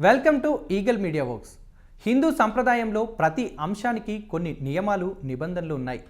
Welcome to eagle media works. Hindu సంప్రదాయంలో ప్రతి అంశానికి కొన్ని నియమాలు నిబంధనలు ఉన్నాయి.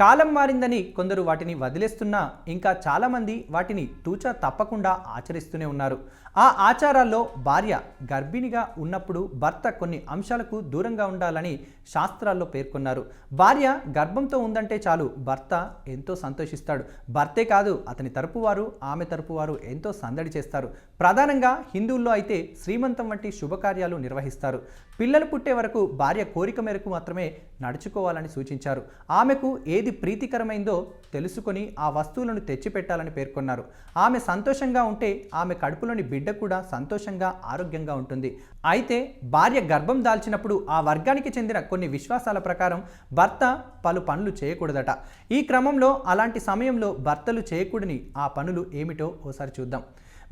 కాలం మారిందని కొందరు వాటిని వదిలేస్తున్నా ఇంకా చాలామంది వాటిని తూచా తప్పకుండా ఆచరిస్తూనే ఉన్నారు. ఆ ఆచారాల్లో భార్య గర్భిణిగా ఉన్నప్పుడు భర్త కొన్ని అంశాలకు దూరంగా ఉండాలని శాస్త్రాల్లో పేర్కొన్నారు. భార్య గర్భంతో ఉందంటే చాలు భర్త ఎంతో సంతోషిస్తాడు. భర్తే కాదు అతని తరపు వారు ఆమె తరపు వారు ఎంతో సందడి చేస్తారు. ప్రధానంగా హిందువుల్లో అయితే శ్రీమంతం వంటి శుభకార్యాలు నిర్వహిస్తారు. పిల్లలు పుట్టే వరకు భార్య కోరిక మేరకు మాత్రమే నడుచుకోవాలని సూచించారు. ఆమెకు ఏ ఏది ప్రీతికరమైందో తెలుసుకొని ఆ వస్తువులను తెచ్చిపెట్టాలని పేర్కొన్నారు. ఆమె సంతోషంగా ఉంటే ఆమె కడుపులోని బిడ్డ కూడా సంతోషంగా ఆరోగ్యంగా ఉంటుంది. అయితే భార్య గర్భం దాల్చినప్పుడు ఆ వర్గానికి చెందిన కొన్ని విశ్వాసాల ప్రకారం భర్త పలు పనులు చేయకూడదట. ఈ క్రమంలో అలాంటి సమయంలో భర్తలు చేయకూడని ఆ పనులు ఏమిటో ఓసారి చూద్దాం.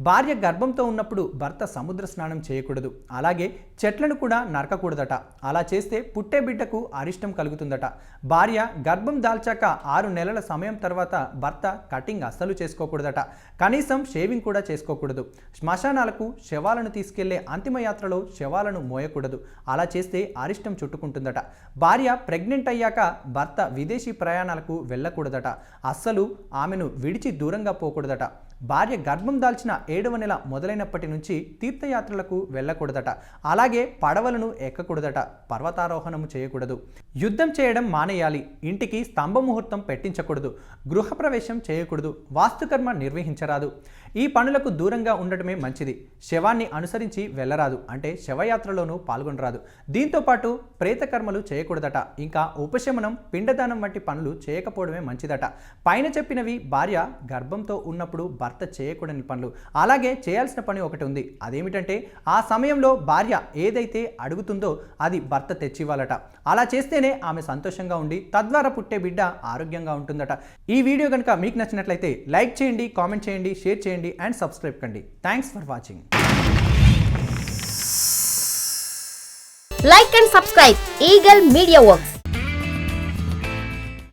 భార్య గర్భంతో ఉన్నప్పుడు భర్త సముద్ర స్నానం చేయకూడదు. అలాగే చెట్లను కూడా నరకకూడదట. అలా చేస్తే పుట్టే బిడ్డకు అరిష్టం కలుగుతుందట. భార్య గర్భం దాల్చాక ఆరు నెలల సమయం తర్వాత భర్త కటింగ్ అస్సలు చేసుకోకూడదట. కనీసం షేవింగ్ కూడా చేసుకోకూడదు. శ్మశానాలకు శవాలను తీసుకెళ్ళే అంతిమయాత్రలో శవాలను మోయకూడదు. అలా చేస్తే అరిష్టం చుట్టుకుంటుందట. భార్య ప్రెగ్నెంట్ అయ్యాక భర్త విదేశీ ప్రయాణాలకు వెళ్ళకూడదట. అస్సలు ఆమెను విడిచి దూరంగా పోకూడదట. భార్య గర్భం దాల్చిన ఏడవ నెల మొదలైనప్పటి నుంచి తీర్థయాత్రలకు వెళ్ళకూడదట. అలాగే పడవలను ఎక్కకూడదట. పర్వతారోహణము చేయకూడదు. యుద్ధం చేయడం మానేయాలి. ఇంటికి స్తంభ ముహూర్తం పెట్టించకూడదు. గృహప్రవేశం చేయకూడదు. వాస్తుకర్మ నిర్వహించరాదు. ఈ పనులకు దూరంగా ఉండటమే మంచిది. శవాన్ని అనుసరించి వెళ్ళరాదు. అంటే శవయాత్రలోనూ పాల్గొనరాదు. దీంతో పాటు ప్రేతకర్మలు చేయకూడదట. ఇంకా ఉపశమనం పిండదానం వంటి పనులు చేయకపోవడమే మంచిదట. పైన చెప్పినవి భార్య గర్భంతో ఉన్నప్పుడు భర్త భర్త చేయకూడని పనులు. అలాగే చేయాల్సిన పని ఒకటి ఉంది. అదేమిటంటే ఆ సమయంలో భార్య ఏదైతే అడుగుతుందో అది భర్త తెచ్చివ్వాలట. అలా చేస్తేనే ఆమె సంతోషంగా ఉండి తద్వారా పుట్టే బిడ్డ ఆరోగ్యంగా ఉంటుందట. ఈ వీడియో కనుక మీకు నచ్చినట్లయితే లైక్ చేయండి కామెంట్ చేయండి షేర్ చేయండి అండ్ సబ్స్క్రైబ్ కండి. Thanks for watching like and subscribe. Eagle media works.